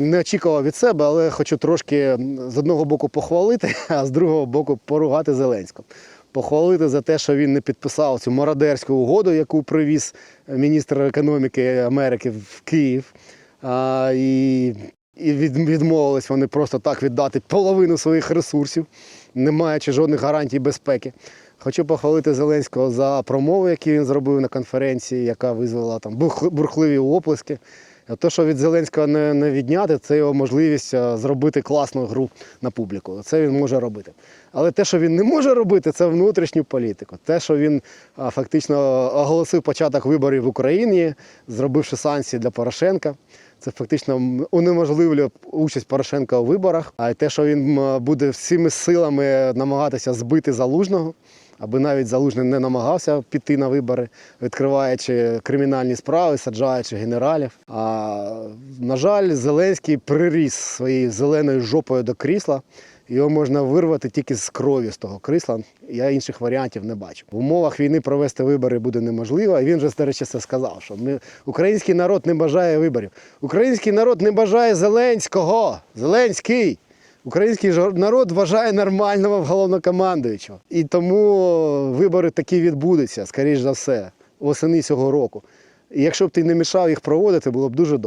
Не очікував від себе, але хочу трошки з одного боку похвалити, а з другого боку поругати Зеленського. Похвалити за те, що він не підписав цю мародерську угоду, яку привіз міністр економіки Америки в Київ. А, і і від, відмовились вони просто так віддати половину своїх ресурсів, не маючи жодних гарантій безпеки. Хочу похвалити Зеленського за промову, яку він зробив на конференції, яка визвала там бурхливі оплески. Те, що від Зеленського не, не відняти, це його можливість е, зробити класну гру на публіку. Це він може робити. Але те, що він не може робити, це внутрішню політику. Те, що він фактично оголосив початок виборів в Україні, зробивши санкції для Порошенка. Це фактично унеможливлює участь Порошенка у виборах. А те, що він буде всіми силами намагатися збити залужного, аби навіть залужний не намагався піти на вибори, відкриваючи кримінальні справи, саджаючи генералів. А на жаль, Зеленський приріс своєю зеленою жопою до крісла. Його можна вирвати тільки з крові з того крісла. Я інших варіантів не бачу. В умовах війни провести вибори буде неможливо. І він же, до речі, це сказав, що ми, український народ не бажає виборів. Український народ не бажає Зеленського. Зеленський. Український народ вважає нормального головнокомандуючого. І тому вибори такі відбудуться, скоріш за все, восени цього року. І якщо б ти не мішав їх проводити, було б дуже добре.